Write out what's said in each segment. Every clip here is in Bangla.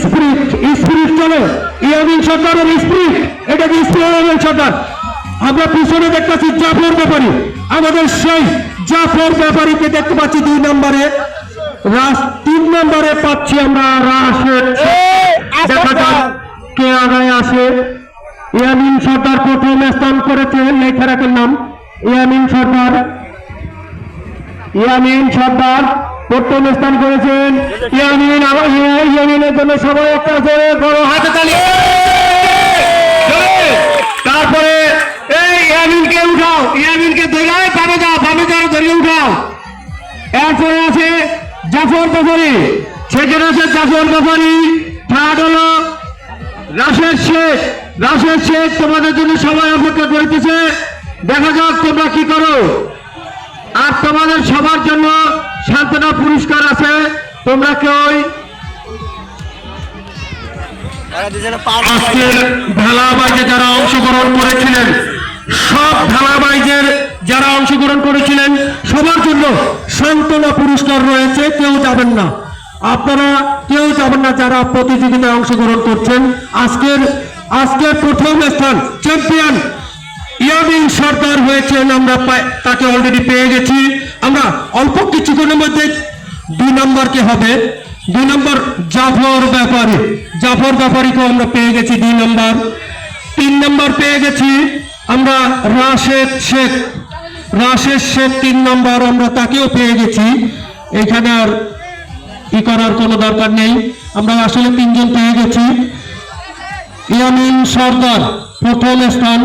স্প্রিট স্প্রিট চলে। ইয়ামিন সরকারের স্প্রিট এটা কি স্প্রিট সরকার? আমরা পিছনে দেখতেছি জাফর ব্যাপারী। আমাদের সেই জাফর ব্যাপারীকে দেখতে পাচ্ছি দুই নম্বরে। রাস তিন নম্বরে পাচ্ছি আমরা রাশেদ। দেখা যাক কে আগায় আসে। ইয়ামিন সরকার প্রথম স্থান করেছে লেখা রাখেন নাম। ইয়ামিন সরকার। ইয়ামিন সর্দার প্রথম স্থান করেছেন ইয়ামিন ইয়ামিনের জন্য সবাই একটা জোরে বড় হাতে তালি। তারপরে এই ইয়ামিনকে উঠাও, ইয়ামিনকে ধরে বামে যাও বামে যাও, ধরে উঠাও। এরপরে আছে জাফর বাফারি সেখানে আছে জাফর বাফারি থার্ড হলো রাশেদ শেখ। রাশেদ শেখ তোমাদের জন্য সবাই অপেক্ষা করতেছে। দেখা যাক তোমরা কি করো। আর তোমাদের সবার জন্য পুরস্কার আছে। তোমরা কেউ আজকের ঢালাবাইজে যারা অংশগ্রহণ করেছিলেন সব ঢালাবাইজের যারা অংশগ্রহণ করেছিলেন সবার জন্য সান্ত্বনা পুরস্কার রয়েছে কেউ যাবেন না। আপনারা কেউ যাবেন না যারা প্রতিযোগিতায় অংশগ্রহণ করছেন। আজকের আজকের প্রথম স্থান চ্যাম্পিয়ন ইয়ামিন সরকার হয়েছেন। আমরা তাকে অলরেডি পেয়ে গেছি। আমরা অল্প কিছুক্ষণের মধ্যে দুই নম্বরকে হবে? দুই নম্বর জাফর ব্যাপারী। জাফর ব্যাপারীকেও আমরা পেয়ে গেছি দুই নম্বর। তিন নম্বর পেয়ে গেছি আমরা রাশেদ শেখ। রাশেদ শেখ তিন নম্বর আমরা তাকেও পেয়ে গেছি। এখানে আর ই করার কোনো দরকার নেই। আমরা আসলে তিনজন পেয়ে গেছি। ইয়ামিন সর্দার প্রথম স্থান।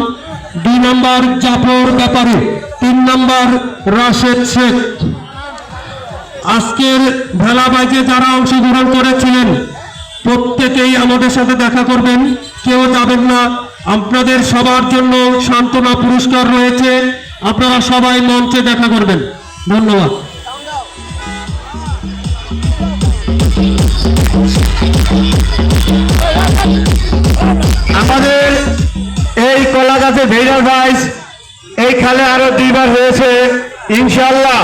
দুই নম্বর জাফর ব্যাপারী। তিন নম্বর রাশেদ শেখ। আজকের ভেলাবাইজে যারা অংশগ্রহণ করেছিলেন, প্রত্যেকেই আমাদের সাথে দেখা করবেন। কেউ যাবেন না। আপনাদের সবার জন্য সান্ত্বনা পুরস্কার রয়েছে। আপনারা সবাই মঞ্চে দেখা করবেন। ধন্যবাদ। আমাদের এই কলা গাছে ভেড়ার ভাইস এই খালে আরও দুইবার হয়েছে। ইনশাল্লাহ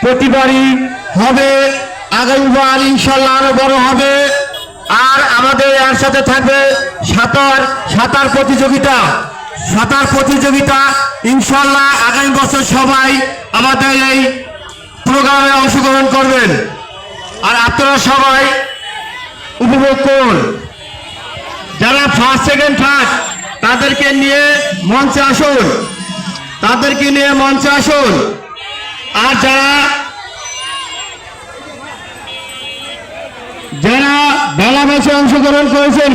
প্রতিবারই হবে, আগামীবার ইনশাল্লাহ আরও বড় হবে। আর আমাদের এর সাথে থাকবে সাঁতার সাঁতার প্রতিযোগিতা। সাঁতার প্রতিযোগিতা, ইনশাল্লাহ আগামী বছর সবাই আমাদের এই প্রোগ্রামে অংশগ্রহণ করবেন। আর আপনারা সবাই উপভোগ করুন। যারা ফার্স্ট সেকেন্ড থার্ড তাদেরকে নিয়ে মঞ্চে আসুন। তাদেরকে নিয়ে মঞ্চে আসুন। আর যারা যারা বেলা বেশি অংশগ্রহণ করেছেন